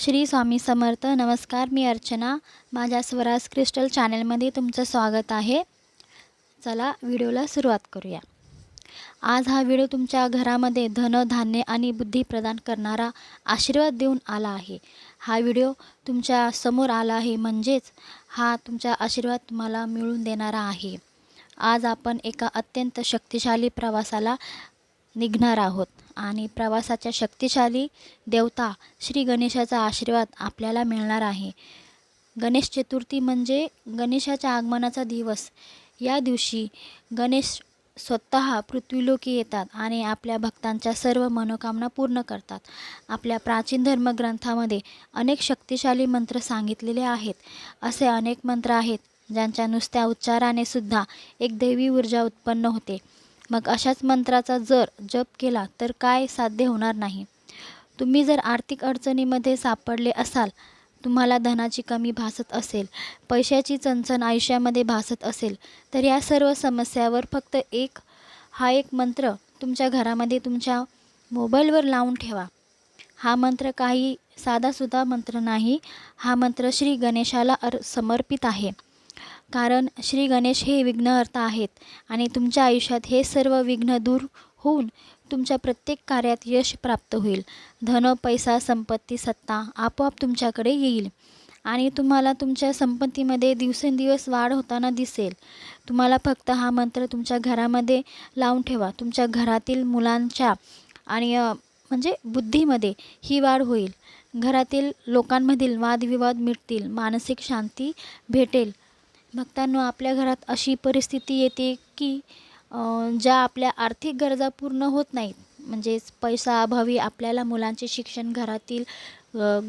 श्री स्वामी समर्थ नमस्कार मी अर्चना. माझ्या स्वराज क्रिस्टल चॅनलमध्ये तुमचं स्वागत आहे. चला व्हिडिओला सुरुवात करूया. आज हा व्हिडिओ तुमच्या घरामध्ये धन धान्य आणि बुद्धी प्रदान करणारा आशीर्वाद देऊन आला आहे. हा व्हिडिओ तुमच्यासमोर आला आहे म्हणजेच हा तुमचा आशीर्वाद तुम्हाला मिळवून देणारा आहे. आज आपण एका अत्यंत शक्तिशाली प्रवासाला निघणार आहोत. आणि प्रवासाच्या शक्तिशाली देवता श्री गणेशाचा आशीर्वाद आपल्याला मिळणार आहे. गणेश चतुर्थी म्हणजे गणेशाच्या आगमनाचा दिवस. या दिवशी गणेश स्वतः पृथ्वीलोकी येतात आणि आपल्या भक्तांच्या सर्व मनोकामना पूर्ण करतात. आपल्या प्राचीन धर्मग्रंथामध्ये अनेक शक्तिशाली मंत्र सांगितलेले आहेत. असे अनेक मंत्र आहेत ज्यांच्या नुसत्या उच्चाराने सुद्धा एक दैवी ऊर्जा उत्पन्न होते. मग अशाच मंत्राचा जर जप केला तर काय साध्य होणार नाही. तुम्ही जर आर्थिक अडचणीमध्ये सापडले असाल तुम्हाला धनाची कमी भासत असेल पैशाची चणचण आयुष्यामध्ये भासत असेल तर या सर्व समस्यावर फक्त एक हा एक मंत्र तुमच्या घरामध्ये तुमच्या मोबाईलवर लावून ठेवा. हा मंत्र काही साधासुद्धा मंत्र नाही हा मंत्र श्री गणेशाला अर समर्पित आहे. कारण श्री गणेश हे विघ्नहर्ता आहेत आणि तुमच्या आयुष्यात हे सर्व विघ्न दूर होऊन तुमच्या प्रत्येक कार्यात यश प्राप्त होईल. धन पैसा संपत्ती सत्ता आपोआप तुमच्याकडे येईल. आणि तुम्हाला तुमच्या संपत्तीमध्ये दिवसेंदिवस वाढ होताना दिसेल. तुम्हाला फक्त हा मंत्र तुमच्या घरामध्ये लावून ठेवा. तुमच्या घरातील मुलांच्या आणि म्हणजे बुद्धीमध्ये ही वाढ होईल. घरातील लोकांमधील वादविवाद मिटतील. मानसिक शांती भेटेल. भक्तांनो आपल्या घरात अशी परिस्थिती येते की ज्या आपल्या आर्थिक गरजा पूर्ण होत नाहीत. म्हणजेच पैसा अभावी आपल्याला मुलांचे शिक्षण घरातील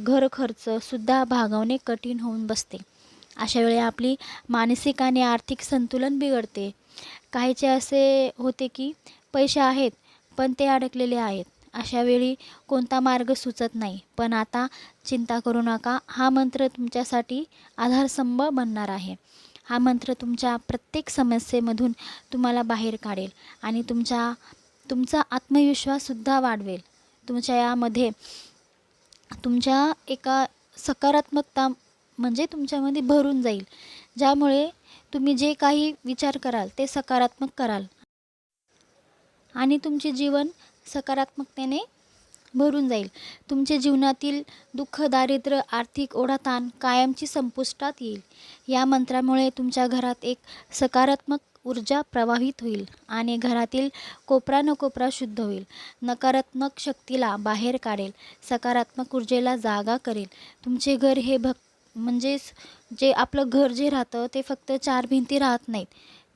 घर खर्चसुद्धा भागवणे कठीण होऊन बसते. अशा वेळी आपली मानसिक आणि आर्थिक संतुलन बिघडते. काहीचे असे होते की पैसे आहेत पण ते अडकलेले आहेत. अशा वेळी कोणता मार्ग सुचत नाही. पण आता चिंता करू नका. हा मंत्र तुमच्यासाठी आधारस्तंभ बनणार आहे. हा मंत्र तुमच्या प्रत्येक समस्येमधून तुम्हाला बाहेर काढेल आणि तुमच्या तुमचा आत्मविश्वाससुद्धा वाढवेल. तुमच्या यामध्ये तुमच्या एका सकारात्मकता म्हणजे तुमच्यामध्ये भरून जाईल ज्यामुळे तुम्ही जे काही विचार कराल ते सकारात्मक कराल. आणि तुमचे जीवन सकारात्मकतेने भरून जाईल. तुमच्या जीवनातील दुःख दारिद्र्य आर्थिक ओढाताण कायमची संपुष्टात येईल. या मंत्रामुळे तुमच्या घरात एक सकारात्मक ऊर्जा प्रवाहित होईल आणि घरातील कोपरा न कोपरा शुद्ध होईल. नकारात्मक शक्तीला बाहेर काढेल. सकारात्मक ऊर्जेला जागा करेल. तुमचे घर हे भक् म्हणजेच जे आपलं घर जे राहतं ते फक्त चार भिंती राहत नाहीत.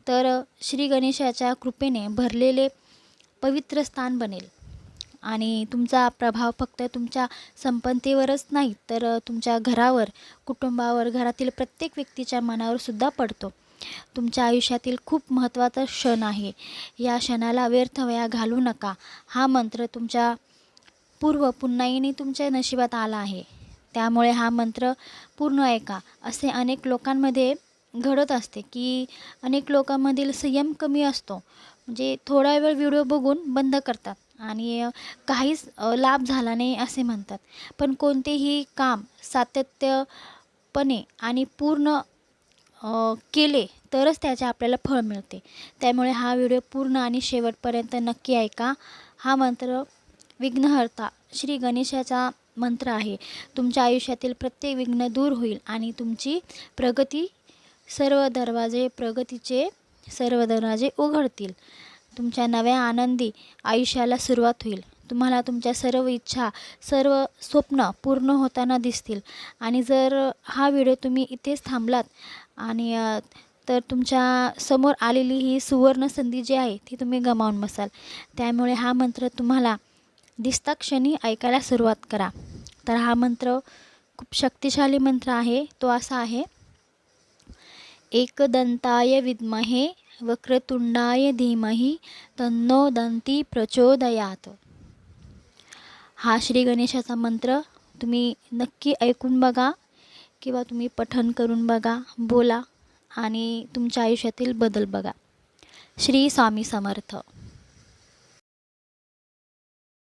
तर श्री गणेशाच्या कृपेने भरलेले पवित्र स्थान बनेल. आणि तुमचा प्रभाव फक्त तुमच्या संपत्तीवरच नाही तर तुमच्या घरावर कुटुंबावर घरातील प्रत्येक व्यक्तीच्या मनावरसुद्धा पडतो. तुमच्या आयुष्यातील खूप महत्त्वाचा क्षण आहे. या क्षणाला व्यर्थ वया घालू नका. हा मंत्र तुमच्या पूर्व पुन्हाईने तुमच्या नशिबात आला आहे. त्यामुळे हा मंत्र पूर्ण ऐका. असे अनेक लोकांमध्ये घडत असते की अनेक लोकांमधील संयम कमी असतो. म्हणजे थोडा वेळ व्हिडिओ बघून बंद करतात. आणि काहीच लाभ झाला नाही असे म्हणतात. पण कोणतेही काम सातत्यपणे आणि पूर्ण केले तरच त्याचे आपल्याला फळ मिळते. त्यामुळे हा व्हिडिओ पूर्ण आणि शेवटपर्यंत नक्की ऐका. हा मंत्र विघ्नहर्ता श्री गणेशाचा मंत्र आहे. तुमच्या आयुष्यातील प्रत्येक विघ्न दूर होईल आणि तुमची प्रगती सर्व दरवाजे प्रगतीचे सर्व दरवाजे उघडतील. तुमच्या नव्या आनंदी आयुष्याला सुरुवात होईल. तुम्हाला तुमच्या सर्व इच्छा सर्व स्वप्न पूर्ण होताना दिसतील. आणि जर हा व्हिडिओ तुम्ही इथेच थांबलात आणि तर तुमच्यासमोर आलेली ही सुवर्ण संधी जी आहे ती तुम्ही गमावून बसाल. त्यामुळे हा मंत्र तुम्हाला दिसता क्षणी ऐकायला सुरुवात करा. तर हा मंत्र खूप शक्तिशाली मंत्र आहे. तो असा आहे एकदंताय विद्महे वक्रतुंडाय धीमही तन्नो दंती प्रचोदयात. हा श्री गणेशाचा मंत्र तुम्ही नक्की ऐकून बघा किंवा तुम्ही पठण करून बघा बोला आणि तुमच्या आयुष्यातील बदल बघा. श्री स्वामी समर्थ.